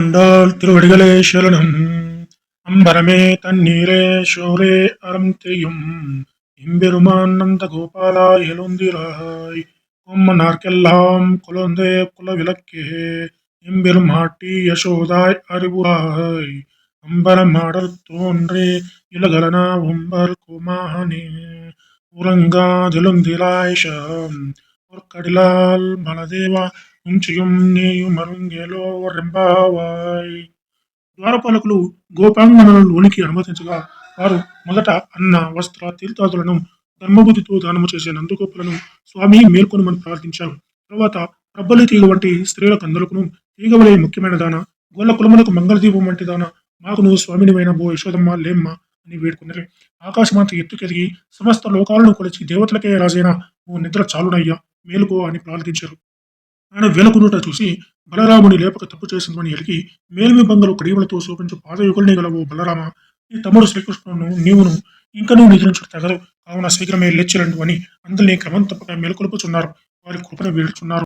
கண்டால் திருவடிகளே சரணம். அம்பரமே தண்ணீரே சோரே அறம் செய்யும் எம்பெருமான் நந்த கோபாலா எழுந்திராய். கொம்மனார்க்கெல்லாம் குழந்தை குலவிளக்கே. எம்பெருமாட்டி யசோதாய் அறிவுராய் அம்பரமாடல் தோன்றே இலகலனா உம்பர் குமானே உறங்காதெழுந்திராய்ஷம் பொற்கடிலால் மலதேவா ఉంచియుం నీయుమరుంగెలో రెంబావాయ్. ద్వారపాలకులు గోపాంగనలోనికి అనుమతించగా వారు మొదట అన్న వస్త్ర తీర్థాదులను ధర్మబుద్ధితో దానము చేసే నందుగోపులను స్వామి మేల్కొనమని ప్రార్థించారు. తర్వాత రబ్బలి తీగ వంటి స్త్రీల కందలకును తీగవలే ముఖ్యమైన దాన గోళ్ళ కులములకు మంగళదీపం వంటి దాన మాకును స్వామినివైన భో యశోదమ్మ లేమ్మ అని వేడుకున్నారు ఆకాశమంత ఎత్తుకెదిగి సమస్త లోకాలను కొలిచి దేవతలకే రాజైన ఓ నిద్ర చాలునయ్యా మేలుకో అని ప్రార్థించారు. ఆయన వెనుకునుట చూసి బలరాముని లేపక తప్పు చేసిందని ఎలికి మేల్మి బంగలు కడియములతో శోభించు పాదయుగుల్ని గలవు బలరామ. ఈ తమ్ముడు శ్రీకృష్ణును నీవును ఇంకనూ నిద్రించుట తగదు. కావున శీఘ్రమే లేచిరండు అని అందరినీ క్రమం తప్పక మేలుకొలుపుచున్నారు. వారి కృపను వీడుచున్నారు.